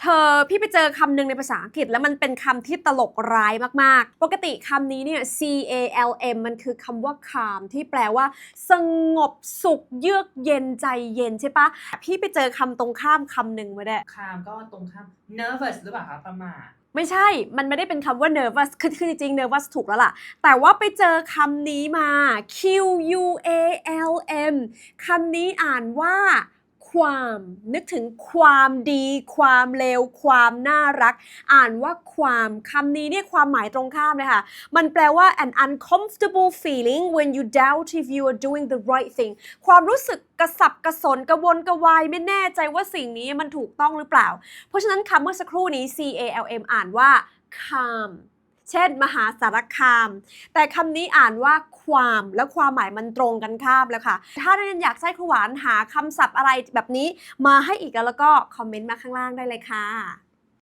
เธอพี่ไปเจอคำหนึ่งในภาษาอังกฤษ แล้วมันเป็นคำที่ตลกร้ายมากๆ ปกติคำนี้เนี่ย C A L M มันคือคำว่า calm ที่แปลว่า สงบสุขเยือกเย็นใจเย็นใช่ปะพี่ไปเจอคำตรงข้ามคำหนึ่งมาได้วยคามก็ตรงข้าม nervous หรือเปล่าคะประมาทไม่ใช่ มันไม่ได้เป็นคำว่า nervous คือคือจริงๆ nervous ถูกแล้วล่ะ แต่ว่าไปเจอคำนี้มา Q U A L M คำนี้อ่านว่า ความนึกถึงความดี ความเลวความน่ารัก อ่านว่าความคำนี้เนี่ยความหมายตรงข้ามเลยค่ะ มันแปลว่า an uncomfortable feeling when you doubt if you are doing the right thing ความรู้สึกกระสับกระสนกระวนกระวายไม่แน่ใจว่าสิ่งนี้มันถูกต้องหรือเปล่า เพราะฉะนั้นคำเมื่อสักครู่นี้ C A L M อ่านว่า calm เช่น มหาสารคาม แต่คำนี้อ่านว่าความและความหมายมันตรงกันข้ามแล้วค่ะ ถ้านักเรียนอยากใช้ขวานหาคำศัพท์อะไรแบบนี้มาให้อีกแล้วก็คอมเมนต์มาข้างล่างได้เลยค่ะ